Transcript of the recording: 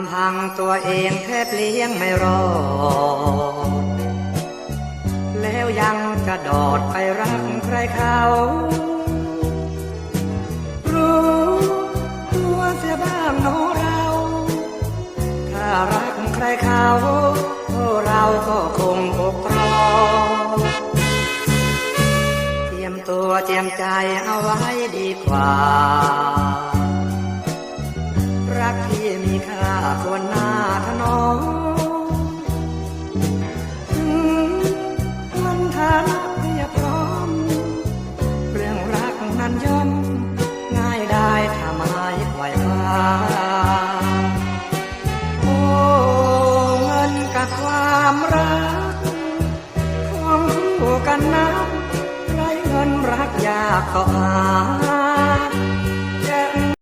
ำพังตัวเองแทบเลี้ยงไม่รอด แล้วยังจะโดดไปรักใครเขา รู้ตัวเสียบ้างโนเรา ถ้ารักใครเขาเราก็คงปกครองเตรียมตัวเตรียมใจเอาไว้ดีกว่า ที่มีค่าควรหน้าถนองถึมันฐานะเพียบพร้อม เรื่องรักนั้นย่อม ง่ายได้ถ้าไม้ไหวฟ้าโอ้เงินกับความรักของคู่กันนะไรเงินรักยากก็หา